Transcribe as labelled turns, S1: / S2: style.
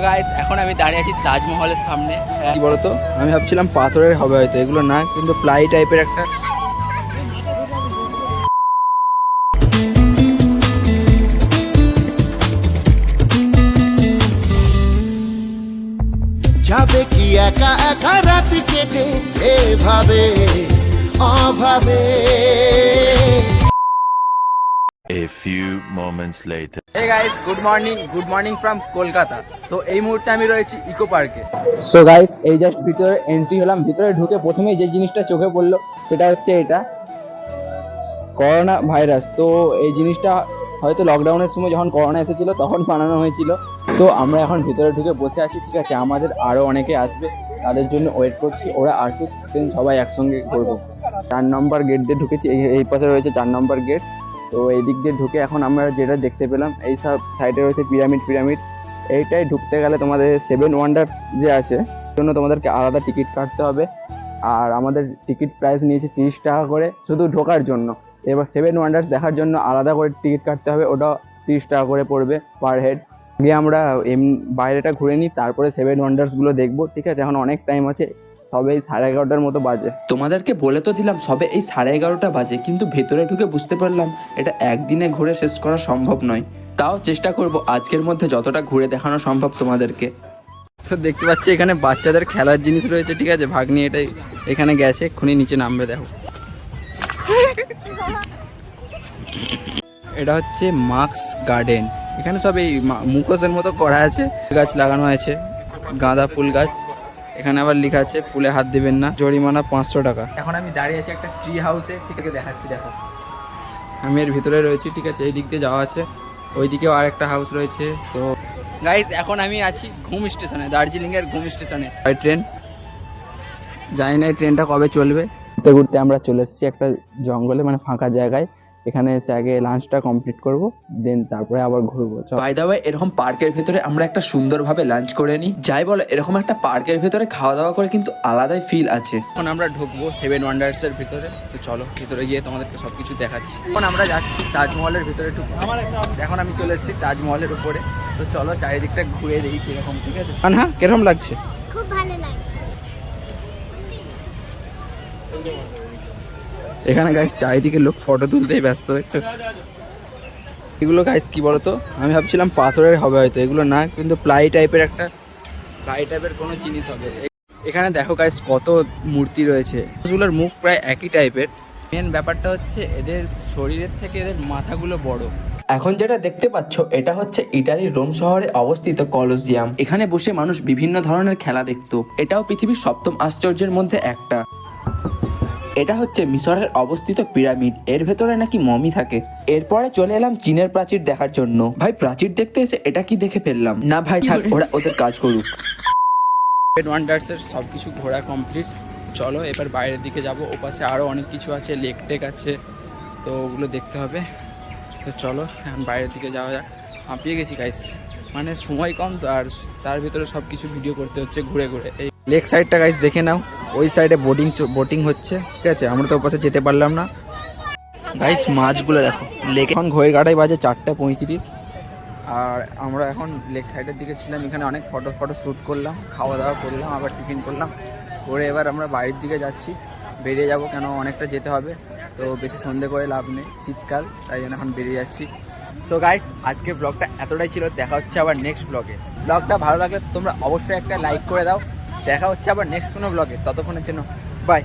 S1: Guys এখন আমি দাঁড়িয়ে আছি তাজমহলের সামনে। কি বলতো? আমি ভাবছিলাম পাথরের হবে হয়তো এগুলো না কিন্তু প্লাই টাইপের একটা
S2: যাবে কি একা একা রাত কেটে? এভাবে অভাবে।
S3: A few moments later.
S1: Hey guys good morning good morning from Kolkata তো এই মুহূর্তে আমি রয়েছি ইকো পার্কে সো গাইস এই জাস্ট ভিতরে এন্ট্রি হলাম। ভিতরে ঢুকে প্রথমেই যে জিনিসটা চোখে পড়ল, সেটা হচ্ছে এটা। করোনা ভাইরাস তো এই জিনিসটা হয়তো লকডাউনের সময় যখন করোনা এসেছিল, তখন বানানো হয়েছিল। তো আমরা এখন ভিতরে ঢুকে বসে আছি। ঠিক আছে, আমাদের আরও অনেকে আসবে। তাদের জন্য ওয়েট করছি। ওরা আসুক দেন সবাই একসঙ্গে করব চার নম্বর গেট দিয়ে ঢুকেছি। এই পাশে রয়েছে চার নম্বর গেট তো এই দিক দিয়ে ঢুকে এখন আমরা যেটা দেখতে পেলাম, এই সব সাইডে রয়েছে পিরামিড পিরামিড এইটাই ঢুকতে গেলে তোমাদের সেভেন ওয়ান্ডার্স যে আছে জন্য তোমাদেরকে আলাদা টিকিট কাটতে হবে। আর আমাদের টিকিট প্রাইস নিয়েছে তিরিশ টাকা করে, শুধু ঢোকার জন্য। এবার সেভেন ওয়ান্ডার্স দেখার জন্য আলাদা করে টিকিট কাটতে হবে, ওটা তিরিশ টাকা করে পড়বে পার হেড গিয়ে আমরা এম, বাইরেটা ঘুরে নিই, তারপরে সেভেন ওয়ান্ডার্সগুলো দেখব, ঠিক আছে? এখন অনেক টাইম আছে সবে সাড়ে এগারোটার মতো বাজে।
S4: তোমাদেরকে বলে তো দিলাম, সবে এই সাড়ে এগারোটা বাজে, কিন্তু ভেতরে ঢুকে বুঝতে পারলাম এটা একদিনে ঘুরে শেষ করা সম্ভব নয়। তাও চেষ্টা করব আজকের মধ্যে যতটা ঘুরে দেখানো সম্ভব তোমাদেরকে।
S1: তো দেখতে পাচ্ছি এখানে বাচ্চাদের খেলার জিনিস রয়েছে, ঠিক আছে? ভাগ্নি এটাই এখানে গেছে, এক্ষুনি নিচে নামবে, দেখো। এটা হচ্ছে মার্কস গার্ডেন। এখানে সব এই মুখোশের মতো করা আছে গাছ লাগানো আছে, গাঁদা ফুল গাছ। এখানে আবার লেখা আছে ফুলে হাত দিবেন না জরিমানা পাঁচশো টাকা। এখন আমি দাঁড়িয়ে আছি একটা ট্রি হাউসে ঠিক আছে দেখাচ্ছি দেখো। আমি এর ভিতরে রয়েছি ঠিক আছে এই দিক দিয়ে যাওয়া আছে। ওই দিকেও আর একটা হাউস রয়েছে তো গাইজ এখন আমি আছি ঘুম স্টেশনে দার্জিলিংয়ের ঘুম স্টেশনে। ট্রেন জানি না এই ট্রেনটা কবে চলবে। ঘুরতে ঘুরতে আমরা চলে এসেছি একটা জঙ্গলে মানে ফাঁকা জায়গায়। এখানে এসে আগে লাঞ্চটা কমপ্লিট করব দেন তারপরে আবার ঘুরবো চল।
S4: বাই দা ওয়ে এরকম পার্কের ভেতরে আমরা একটা সুন্দরভাবে লাঞ্চ করে নিই। যাই বলো এরকম একটা পার্কের ভেতরে খাওয়া দাওয়া করে কিন্তু আলাদাই ফিল আছে।
S1: এখন আমরা ঢুকবো সেভেন ওয়ান্ডার্সের ভিতরে। তো চলো ভিতরে গিয়ে তোমাদেরকে সব কিছু দেখাচ্ছি। এখন আমরা যাচ্ছি তাজমহলের ভিতরে ঢুকবো। এখন আমি চলে এসেছি তাজমহলের উপরে। তো চলো চারিদিকটা ঘুরে দেখি কীরকম ঠিক আছে? হ্যাঁ কীরকম লাগছে?
S5: খুব ভালো লাগছে।
S1: এখানে গাইস চারিদিকে লোক ফটো তুলতেই ব্যস্ত হয়েছে এগুলো গাইস কি বলতো? আমি ভাবছিলাম পাথরের হবে হয়তো, এগুলো না, কিন্তু প্লাই টাইপের একটা প্লাই টাইপের কোনো জিনিস হবে। এখানে দেখো গাইস কত মূর্তি রয়েছে। এগুলোর মুখ প্রায় একই টাইপের মেন ব্যাপারটা হচ্ছে এদের শরীরের থেকে এদের মাথাগুলো বড়।
S4: এখন যেটা দেখতে পাচ্ছ, এটা হচ্ছে ইটালির রোম শহরে অবস্থিত কলোজিয়াম এখানে বসে মানুষ বিভিন্ন ধরনের খেলা দেখতো। এটাও পৃথিবীর সপ্তম আশ্চর্যের মধ্যে একটা। এটা হচ্ছে মিশরের অবস্থিত পিরামিড। এর ভেতরে নাকি মমি থাকে। এরপরে চলে এলাম চীনের প্রাচীর দেখার জন্য। ভাই প্রাচীর দেখতে এসে এটা কি দেখে ফেললাম? না ভাই থাক ওরা ওদের কাজ করুক।
S1: ওয়ান্ডার্সের সব কিছু ঘোরা কমপ্লিট চলো এবার বাইরের দিকে যাব। ওপাশে আরও অনেক কিছু আছে লেক টেক আছে। তো ওগুলো দেখতে হবে। তো চলো এখন বাইরের দিকে যাওয়া যাক। হাঁপিয়ে গেছি গাইস মানে সময় কম তো আর তার ভিতরে সব কিছু ভিডিও করতে হচ্ছে ঘুরে ঘুরে। এই লেক সাইডটা গাইস দেখে নাও। ওই সাইডে বোটিং বোটিং হচ্ছে, ঠিক আছে? আমরা তো ওপাশে যেতে পারলাম না। গাইস মাছগুলো দেখো, লেক এখন ঘড়ির গাড়াই বাজে চারটে পঁয়ত্রিশ। আর আমরা এখন লেক সাইডের দিকে ছিলাম, এখানে অনেক ফটো ফটো শ্যুট করলাম খাওয়া দাওয়া করলাম, আবার টিফিন করলাম। করে এবার আমরা বাড়ির দিকে যাচ্ছি। বেরিয়ে যাব কেন? অনেকটা যেতে হবে। তো বেশি সন্ধে করে লাভ নেই, শীতকাল, তাই জন্য এখন বেরিয়ে যাচ্ছি। সো গাইস আজকের ব্লগটা এতটাই ছিল, দেখা হচ্ছে আবার নেক্সট ব্লগে ব্লগটা ভালো লাগলে তোমরা অবশ্যই একটা লাইক করে দাও। দেখা হচ্ছে আবার নেক্সট কোনো ব্লগে ততক্ষণের জন্য বাই